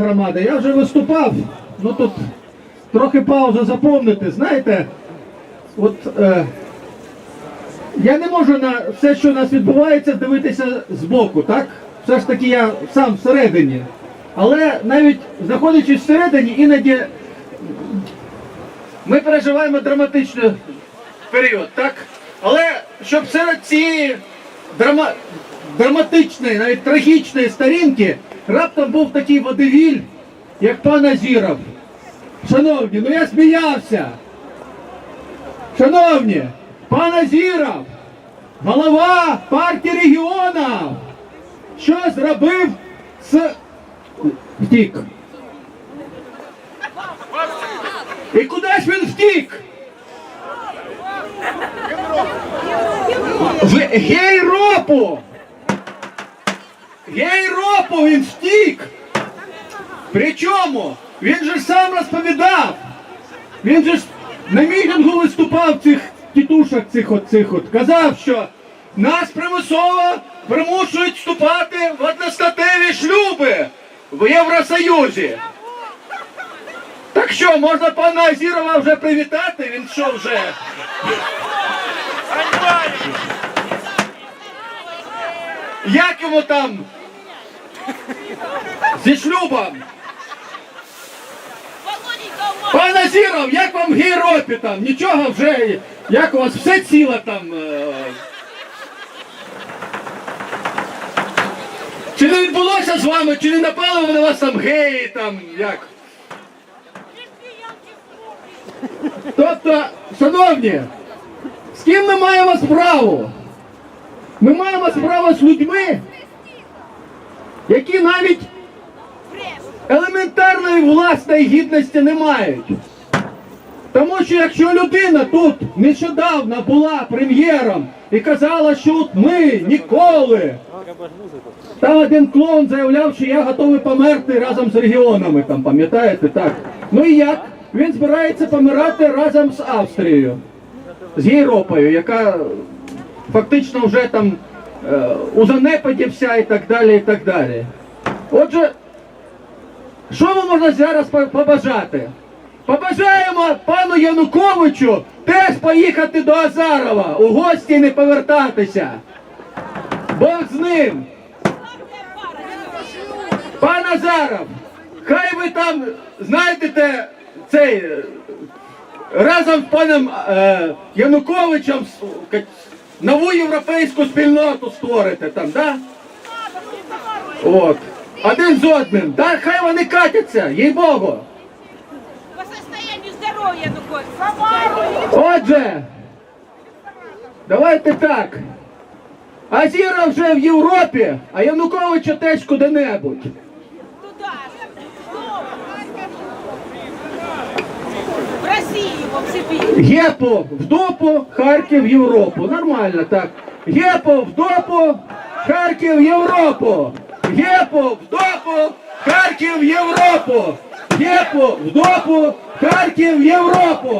громада, я вже виступав. Ну тут трохи пауза заповнити. Знаєте, от е, я не можу на все, що у нас відбувається, дивитися збоку, так? Все ж таки я сам всередині. Але навіть знаходячись всередині, іноді ми переживаємо драматичний період, так? Але щоб серед цієї драма... драматичної, навіть трагічної сторінки раптом був такий водевіль, як пан Азіров. Шановні, ну я сміявся. Шановні, пан Азіров, голова партії регіонів, що зробив з втік. І куди ж він втік? В гейропу! Гейропу він втік! Причому він же сам розповідав. Він же ж на мітингу виступав цих тітушок цих от цих от. Казав, що нас примусово примушують вступати в одностатеві шлюби в Євросоюзі. Так що, можна пана Азірова вже привітати? Він що вже? Як йому там? Зі шлюбом? Пан Азіров, як вам в Європі там? Нічого вже, як у вас все ціло там? е? Чи не відбулося з вами, чи не напали ви на вас там геї там, як? Тобто, шановні, з ким ми маємо справу? Ми маємо справу з людьми, які навіть елементарної власної гідності не мають. Тому що якщо людина тут нещодавно була прем'єром і казала, що ми ніколи. Там один клоун заявляв, що я готовий померти разом з регіонами, там, пам'ятаєте, так. Ну і як? Він збирається помирати разом з Австрією, з Європою, яка фактично вже там у занепаді вся і так далі, і так далі. Отже, що вам можна зараз побажати? Побажаємо пану Януковичу теж поїхати до Азарова, у гості не повертатися. Бог з ним. Пан Азаров, хай ви там знайдете цей е, разом з паном е, Януковичем нову європейську спільноту створите там, да? От. Один з одним. Да, хай вони катяться, їй Богу. По состоянию здоровья находится. Отже, давайте так. Азіра вже в Європі, а Януковича теж куди-небудь. Туда же. В Россию его в Сибирь. Гепо в допу, Харків Європу. Нормально так. Гепо в допу, Харків Європу. Гепо в допу, Харків Європу. Гепо в допу, Харків Європу.